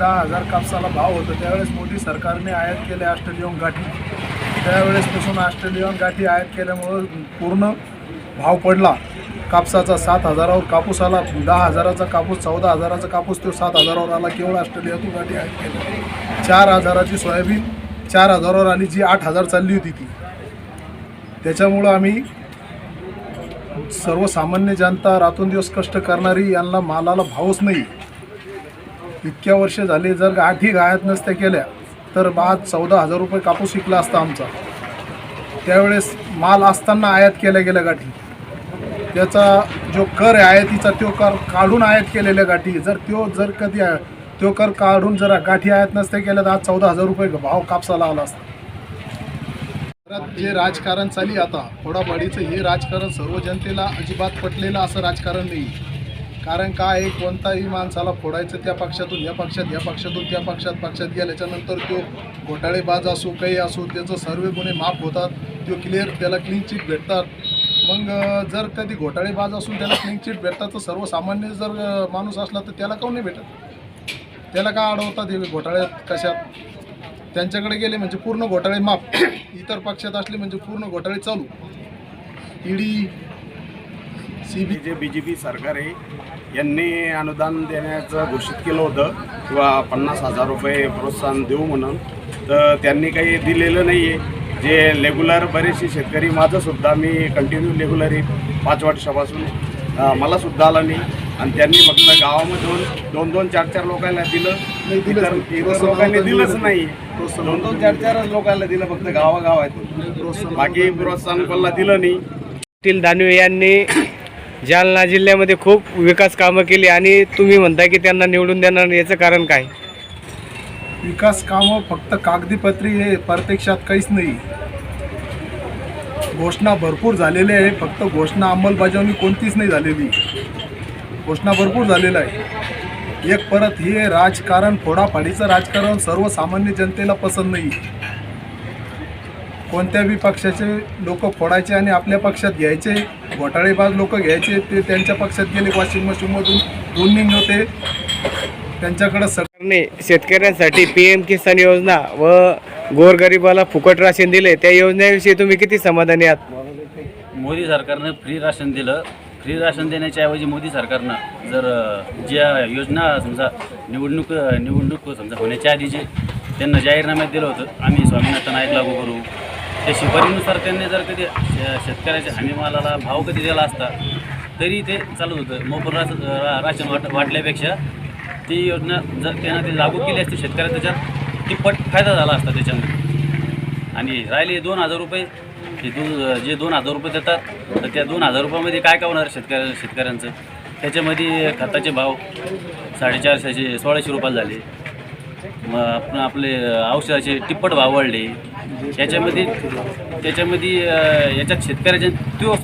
दहा हजार कापसाला भाव होता. त्यावेळेस मोदी सरकारने आयात केले ऑस्ट्रेलियन गाठी. त्यावेळेसपासून ऑस्ट्रेलियन गाठी आयात केल्यामुळं पूर्ण भाव पडला. कापसाचा सात हजारावर कापूस आला. दहा हजाराचा कापूस चौदा हजाराचा कापूस तो सात हजारावर आला. केवळ ऑस्ट्रेलियातून गाठी आयात केली चार हजाराची सोयाबीन चार हजारावर आली जी आठ हजार चालली होती ती. त्याच्यामुळं आम्ही सर्वसामान्य जनता रातोंदिवस कष्ट करणारी यांना मालाला भावच नाही इतक्या वर्ष झाले जर गाठी गायत नसत्या केल्या तर आज चौदा हजार रुपये कापूस विकला असता आमचा. त्यावेळेस माल असताना आयात केल्या गेल्या गाठी. त्याचा जो कर आहे आयातीचा तो कर काढून आयात केलेल्या गाठी. जर तो जर कधी तो कर काढून जर गाठी आयात नसत्या केल्या तर आज चौदा हजार रुपये भाव कापसाला आला असता. जे राजकारण चाली आता फोडाफाडीचं हे राजकारण सर्व जनतेला अजिबात पटलेलं असं राजकारण नाही. कारण काय आहे, कोणताही माणसाला फोडायचं त्या पक्षातून या पक्षात या पक्षातून त्या पक्षात पक्षात गेल्याच्यानंतर तो घोटाळेबाज असो काही असो त्याचं सर्व गुन्हे माफ होतात तो क्लिअर त्याला क्लीन चिट भेटतात. मग जर कधी घोटाळेबाज असून त्याला क्लीन चिट भेटतात तर सर्वसामान्य जर माणूस असला तर त्याला काऊन नाही भेटत? त्याला का अडवतात हे घोटाळ्यात कशात? त्यांच्याकडे गेले म्हणजे पूर्ण घोटाळे माफ. इतर पक्षात असले म्हणजे पूर्ण घोटाळे चालू. ED C B J B J P सरकार आहे यांनी अनुदान देण्याचं घोषित केलं होतं किंवा पन्नास हजार रुपये प्रोत्साहन देऊ म्हणून. तर त्यांनी काही दिलेलं नाही आहे जे रेग्युलर बरेचसे शेतकरी माझंसुद्धा मी कंटिन्यू रेग्युलर आहे पाच वर्षापासून मलासुद्धा आला नाही. आणि त्यांनी फक्त गावामधून दोन दोन चार चार लोकांना दिलं इतर लोकांनी दिलंच नाही. दोन दोन चार चार लोकांना दिलं फक्त गावागावातून. बाकी प्रोत्साहन कोणाला दिलं नाही. पाटील दानवे यांनी जालना जिल्ह्यामध्ये खूप विकास कामं केली आणि तुम्ही म्हणता की त्यांना निवडून देणार नाही. याचं कारण काय? विकास कामं फक्त कागदीपत्री हे प्रत्यक्षात काहीच नाही. घोषणा भरपूर झालेल्या आहे फक्त घोषणा अंमलबजावणी कोणतीच नाही झालेली. घोषणा भरपूर झालेला आहे एक परत हे राजकारण फोडाफाडीचं राजकारण सर्वसामान्य जनतेला पसंत नाही. कोणत्या बी पक्षाचे लोक फोडायचे आणि आपल्या पक्षात घ्यायचे घोटाळेबाज लोक घ्यायचे ते त्यांच्या पक्षात गेले वॉशिंग मशीनमधून रुनिंग होते. त्यांच्याकडं सरकारने शेतकऱ्यांसाठी पी एम किसान योजना व गोरगरिबाला फुकट राशन दिले. त्या योजनेविषयी तुम्ही किती समाधानी आहात? मोदी सरकारनं फ्री राशन दिलं. फ्री राशन देण्याच्या ऐवजी मोदी सरकारनं जर ज्या योजना समजा निवडणूक निवडणूक समजा होण्याच्या आधी जे त्यांना जाहीरनाम्यात दिलं होतं. आम्ही स्वामीनाथन आयोग लागू करू. त्या शिफारीनुसार त्यांनी जर कधी शेतकऱ्याच्या हमीमालाला भाव कधी दिला असता तरी ते चालत होतं. मोफत राशन रा- राशन वाट वाटल्यापेक्षा ती योजना जर त्यांना ते लागू केली असती शेतकऱ्या त्याच्यात ती पट फायदा झाला असता त्याच्यामध्ये. आणि राहिले दोन हजार रुपये हे दो जे दोन हजार रुपये देतात तर त्या दोन हजार रुपयामध्ये काय काय होणार शेतकऱ्या शेतकऱ्यांचं? त्याच्यामध्ये खताचे भाव साडेचारशेचे सोळाशे रुपयाला झाले. मग आपण आपले औषधाचे तिप्पट भाव वाढले. याच्यामध्ये त्याच्यामध्ये याच्यात शेतकऱ्याच्या तो